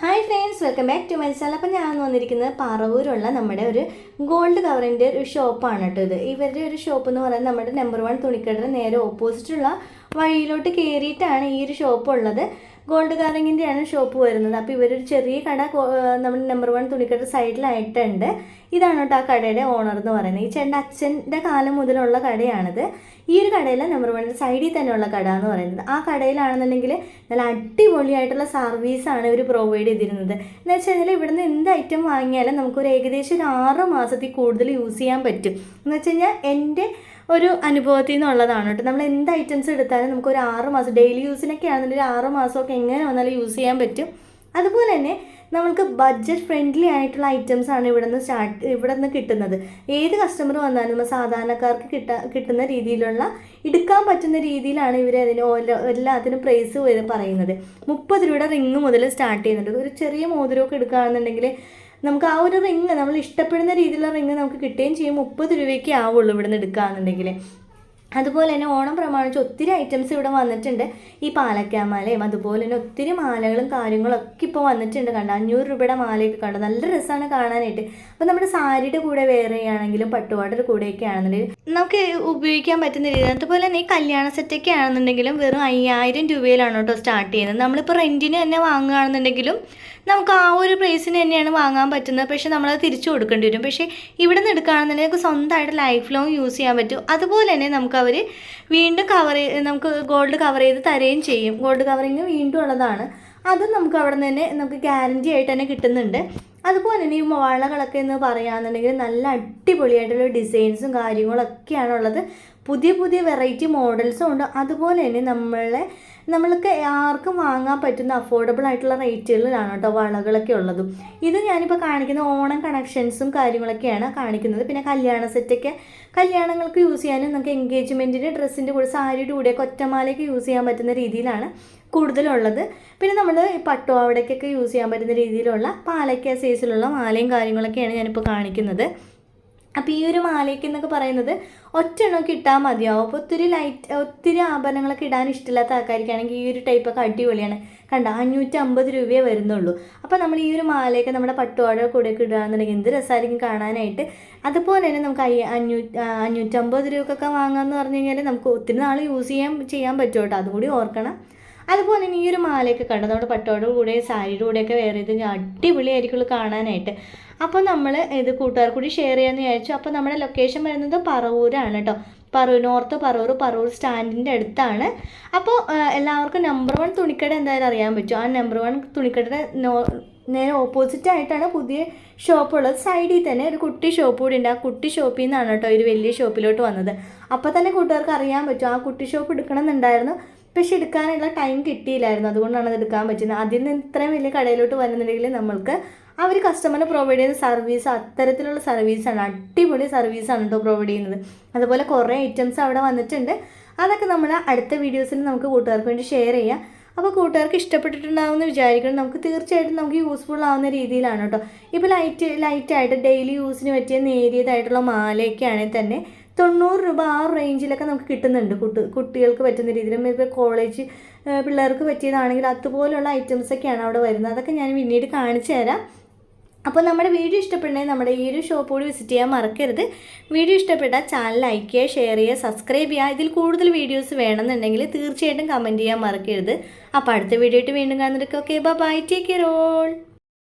Hi friends welcome back to my അപ്പം ഞാൻ വന്നിരിക്കുന്നത് പറവൂരുള്ള നമ്മുടെ ഒരു ഗോൾഡ് കവറിന്റെ ഒരു ഷോപ്പാണ് കേട്ടോ ഇത്. ഇവരുടെ ഒരു ഷോപ്പ് എന്ന് പറയുന്നത് നമ്മുടെ നമ്പർ വൺ തുണിക്കടയുടെ നേരെ ഓപ്പോസിറ്റുള്ള വഴിയിലോട്ട് കയറിയിട്ടാണ് ഈ ഒരു ഷോപ്പ് ഉള്ളത്. ഗോൾഡ് കാറിങ്ങിന്റെയാണ് ഷോപ്പ് വരുന്നത്. അപ്പോൾ ഇവരൊരു ചെറിയ കട നമ്മുടെ നമ്പർ വൺ തുണിക്കട സൈഡിലായിട്ടുണ്ട്. ഇതാണ് കേട്ടോ ആ കടയുടെ ഓണർ എന്ന് പറയുന്നത്. ഈ ചേട്ടന്റെ അച്ഛന്റെ കാലം മുതലുള്ള കടയാണിത്. ഈ ഒരു കടയിലെ നമ്പർ വൺ സൈഡിൽ തന്നെയുള്ള കട എന്ന് പറയുന്നത്. ആ കടയിലാണെന്നുണ്ടെങ്കിൽ നല്ല അടിപൊളിയായിട്ടുള്ള സർവീസാണ് ഇവർ പ്രൊവൈഡ് ചെയ്തിരുന്നത്. എന്ന് വെച്ച് കഴിഞ്ഞാൽ ഇവിടുന്ന് എന്ത് ഐറ്റം വാങ്ങിയാലും നമുക്കൊരു ഏകദേശം ഒരു ആറ് മാസത്തിൽ കൂടുതൽ യൂസ് ചെയ്യാൻ പറ്റും. എന്ന് വെച്ച് കഴിഞ്ഞാൽ എന്റെ ഒരു അനുഭവത്തിൽ നിന്നുള്ളതാണ് കേട്ടോ. നമ്മൾ എന്ത് ഐറ്റംസ് എടുത്താലും നമുക്ക് ഒരു ആറ് മാസം ഡെയിലി യൂസിനൊക്കെ ആണെന്നുണ്ടെങ്കിൽ ആറ് മാസമൊക്കെ എങ്ങനെ വന്നാലും യൂസ് ചെയ്യാൻ പറ്റും. അതുപോലെ തന്നെ നമുക്ക് ബഡ്ജറ്റ് ഫ്രണ്ട്ലി ആയിട്ടുള്ള ഐറ്റംസ് ആണ് ഇവിടെ നിന്ന് സ്റ്റാർട്ട് ഇവിടെ നിന്ന് കിട്ടുന്നത്. ഏത് കസ്റ്റമർ വന്നാലും സാധാരണക്കാർക്ക് കിട്ട കിട്ടുന്ന രീതിയിലുള്ള എടുക്കാൻ പറ്റുന്ന രീതിയിലാണ് ഇവർ അതിന് ഓരോ എല്ലാത്തിനും പ്രൈസ് പറയുന്നത്. മുപ്പത് രൂപയുടെ റിങ് മുതൽ സ്റ്റാർട്ട് ചെയ്യുന്നുണ്ട്. ഒരു ചെറിയ മോതിരമൊക്കെ എടുക്കുകയാണെന്നുണ്ടെങ്കിൽ നമുക്ക് ആ ഒരു റിങ് നമ്മൾ ഇഷ്ടപ്പെടുന്ന രീതിയിലുള്ള റിങ് നമുക്ക് കിട്ടുകയും ചെയ്യും. മുപ്പത് രൂപയ്ക്ക് ആവുള്ളൂ ഇവിടെ നിന്ന് എടുക്കുകയാണെന്നുണ്ടെങ്കിൽ അതുപോലെ തന്നെ ഓണം പ്രമാണിച്ച് ഒത്തിരി ഐറ്റംസ് ഇവിടെ വന്നിട്ടുണ്ട്. ഈ പാലക്കാമാലയും അതുപോലെ തന്നെ ഒത്തിരി മാലകളും കാര്യങ്ങളും ഒക്കെ ഇപ്പോൾ വന്നിട്ടുണ്ട് കണ്ട? അഞ്ഞൂറ് രൂപയുടെ മാലയൊക്കെ കണ്ടു? നല്ല രസമാണ് കാണാനായിട്ട്. അപ്പോൾ നമ്മുടെ സാരിയുടെ കൂടെ വേറെ ആണെങ്കിലും പട്ടുപാടയുടെ കൂടെയൊക്കെ ആണെന്നുണ്ടെങ്കിൽ നമുക്ക് ഉപയോഗിക്കാൻ പറ്റുന്ന രീതി അതുപോലെ തന്നെ ഈ കല്യാണ സെറ്റൊക്കെ ആണെന്നുണ്ടെങ്കിലും വെറും അയ്യായിരം രൂപയിലാണ് കേട്ടോ സ്റ്റാർട്ട് ചെയ്യുന്നത്. നമ്മളിപ്പോൾ റെന്റിന് തന്നെ വാങ്ങുകയാണെന്നുണ്ടെങ്കിലും നമുക്ക് ആ ഒരു പ്രൈസിന് തന്നെയാണ് വാങ്ങാൻ പറ്റുന്നത്. പക്ഷേ നമ്മളത് തിരിച്ചു കൊടുക്കേണ്ടി വരും. പക്ഷേ ഇവിടെ നിന്ന് എടുക്കുകയാണെന്നുണ്ടെങ്കിൽ നമുക്ക് സ്വന്തമായിട്ട് ലൈഫ് ലോങ് യൂസ് ചെയ്യാൻ പറ്റും. അതുപോലെ തന്നെ നമുക്ക് അവർ വീണ്ടും കവർ നമുക്ക് ഗോൾഡ് കവർ ചെയ്ത് തരുകയും ചെയ്യും. ഗോൾഡ് കവറിങ് വീണ്ടും ഉള്ളതാണ്. അതും നമുക്ക് അവിടെ നിന്ന് തന്നെ നമുക്ക് ഗ്യാരന്റി ആയിട്ട് തന്നെ കിട്ടുന്നുണ്ട്. അതുപോലെ തന്നെ ഈ വളകളൊക്കെ എന്ന് പറയുകയാണെന്നുണ്ടെങ്കിൽ നല്ല അടിപൊളിയായിട്ടുള്ള ഡിസൈൻസും കാര്യങ്ങളൊക്കെയാണ് ഉള്ളത്. പുതിയ പുതിയ വെറൈറ്റി മോഡൽസും ഉണ്ട്. അതുപോലെ തന്നെ നമ്മളെ നമ്മൾക്ക് ആർക്കും വാങ്ങാൻ പറ്റുന്ന അഫോർഡബിൾ ആയിട്ടുള്ള റേറ്റുകളിലാണ് കേട്ടോ വളകളൊക്കെ ഉള്ളതും. ഇത് ഞാനിപ്പോൾ കാണിക്കുന്ന ഓണം കണക്ഷൻസും കാര്യങ്ങളൊക്കെയാണ് കാണിക്കുന്നത്. പിന്നെ കല്യാണ സെറ്റൊക്കെ കല്യാണങ്ങൾക്ക് യൂസ് ചെയ്യാനും നമുക്ക് എൻഗേജ്മെന്റിന് ഡ്രസ്സിന്റെ കൂടെ സാരിയുടെ കൂടെയൊക്കെ ഒറ്റമാലയൊക്കെ യൂസ് ചെയ്യാൻ പറ്റുന്ന രീതിയിലാണ് കൂടുതലുള്ളത്. പിന്നെ നമ്മൾ പട്ടുപാവടയ്ക്കൊക്കെ യൂസ് ചെയ്യാൻ പറ്റുന്ന രീതിയിലുള്ള പാലക്ക സൈസിലുള്ള മാലയും കാര്യങ്ങളൊക്കെയാണ് ഞാനിപ്പോൾ കാണിക്കുന്നത്. അപ്പോൾ ഈ ഒരു മാലയ്ക്ക് എന്നൊക്കെ പറയുന്നത് ഒറ്റെണ്ണമൊക്കെ ഇട്ടാൽ മതിയാവും. അപ്പോൾ ഒത്തിരി ലൈറ്റ് ഒത്തിരി ആഭരണങ്ങളൊക്കെ ഇടാൻ ഇഷ്ടമില്ലാത്ത ആൾക്കാർക്കാണെങ്കിൽ ഈ ഒരു ടൈപ്പൊക്കെ അടിപൊളിയാണ്. കണ്ട? അഞ്ഞൂറ്റി അമ്പത് രൂപയേ വരുന്നുള്ളൂ. അപ്പോൾ നമ്മൾ ഈ ഒരു മാലയൊക്കെ നമ്മുടെ പട്ടുപാട കൂടെയൊക്കെ ഇടുകയാണെന്നുണ്ടെങ്കിൽ എന്ത് രസമായിരിക്കും കാണാനായിട്ട്. അതുപോലെ തന്നെ നമുക്ക് അയ്യ അഞ്ഞൂറ്റി അഞ്ഞൂറ്റമ്പത് രൂപക്കൊക്കെ വാങ്ങാമെന്ന് പറഞ്ഞു കഴിഞ്ഞാൽ നമുക്ക് ഒത്തിരി നാൾ യൂസ് ചെയ്യാൻ ചെയ്യാൻ പറ്റും കേട്ടോ. അതുകൂടി ഓർക്കണം. അതുപോലെ തന്നെ ഈ ഒരു മാലയൊക്കെ കണ്ടു നമ്മുടെ പട്ടോടെ കൂടെ സാരിയുടെ കൂടെയൊക്കെ വേറെ ഇത് അടിപൊളിയായിരിക്കുള്ളൂ കാണാനായിട്ട്. അപ്പോൾ നമ്മൾ ഇത് കൂട്ടുകാർ കൂടി ഷെയർ ചെയ്യാമെന്ന് വിചാരിച്ചു. അപ്പോൾ നമ്മുടെ ലൊക്കേഷൻ വരുന്നത് പറവൂരാണ് കേട്ടോ പറവൂർ നോർത്ത് പറവൂർ പറവൂർ സ്റ്റാൻഡിന്റെ അടുത്താണ്. അപ്പോൾ എല്ലാവർക്കും നമ്പർ വൺ തുണിക്കട എന്തായാലും അറിയാൻ പറ്റും. ആ നമ്പർ വൺ തുണിക്കടയുടെ നോ നേരെ ഓപ്പോസിറ്റ് ആയിട്ടാണ് പുതിയ ഷോപ്പ് ഉള്ളത്. സൈഡിൽ തന്നെ ഒരു കുട്ടി ഷോപ്പ് കൂടി ഉണ്ട്. ആ കുട്ടി ഷോപ്പിൽ നിന്നാണ് കേട്ടോ ഒരു വലിയ ഷോപ്പിലോട്ട് വന്നത്. അപ്പോൾ തന്നെ കൂട്ടുകാർക്ക് അറിയാൻ പറ്റും. ആ കുട്ടി ഷോപ്പ് എടുക്കണം എന്നുണ്ടായിരുന്നു പക്ഷെ എടുക്കാനുള്ള ടൈം കിട്ടിയില്ലായിരുന്നു. അതുകൊണ്ടാണ് അത് എടുക്കാൻ പറ്റുന്നത്. അതിൽ നിന്ന് ഇത്രയും വലിയ കടയിലോട്ട് വരുന്നുണ്ടെങ്കിൽ നമ്മൾക്ക് അവർ കസ്റ്റമറിന് പ്രൊവൈഡ് ചെയ്യുന്ന സർവീസ് അത്തരത്തിലുള്ള സർവീസാണ് അടിപൊളി സർവീസാണ് കേട്ടോ പ്രൊവൈഡ് ചെയ്യുന്നത്. അതുപോലെ കുറേ ഐറ്റംസ് അവിടെ വന്നിട്ടുണ്ട്. അതൊക്കെ നമ്മൾ അടുത്ത വീഡിയോസിൽ നമുക്ക് കൂട്ടുകാർക്ക് വേണ്ടി ഷെയർ ചെയ്യാം. അപ്പോൾ കൂട്ടുകാർക്ക് ഇഷ്ടപ്പെട്ടിട്ടുണ്ടാവുമെന്ന് വിചാരിക്കണം നമുക്ക് തീർച്ചയായിട്ടും നമുക്ക് യൂസ്ഫുൾ ആവുന്ന രീതിയിലാണ് കേട്ടോ ഇപ്പോൾ ലൈറ്റ് ലൈറ്റായിട്ട് ഡെയിലി യൂസിന് പറ്റിയ നേരിയതായിട്ടുള്ള മാലയൊക്കെ ആണെങ്കിൽ തന്നെ തൊണ്ണൂറ് രൂപ ആ റേഞ്ചിലൊക്കെ നമുക്ക് കിട്ടുന്നുണ്ട്. കുട്ടി കുട്ടികൾക്ക് പറ്റുന്ന രീതിയിലും ഇപ്പോൾ കോളേജ് പിള്ളേർക്ക് പറ്റിയതാണെങ്കിൽ അതുപോലുള്ള ഐറ്റംസൊക്കെയാണ് അവിടെ വരുന്നത്. അതൊക്കെ ഞാൻ പിന്നീട് കാണിച്ചു തരാം. അപ്പോൾ നമ്മുടെ വീഡിയോ ഇഷ്ടപ്പെടണമെങ്കിൽ നമ്മുടെ ഈ ഒരു ഷോപ്പ് കൂടി വിസിറ്റ് ചെയ്യാൻ മറക്കരുത്. വീഡിയോ ഇഷ്ടപ്പെട്ടാൽ ചാനൽ ലൈക്ക് ചെയ്യുക ഷെയർ ചെയ്യുക സബ്സ്ക്രൈബ് ചെയ്യുക. ഇതിൽ കൂടുതൽ വീഡിയോസ് വേണമെന്നുണ്ടെങ്കിൽ തീർച്ചയായിട്ടും കമന്റ് ചെയ്യാൻ മറക്കരുത്. അപ്പോൾ അടുത്ത വീഡിയോ ആയിട്ട് വീണ്ടും കാണുന്നതൊക്കെ okay bye take care all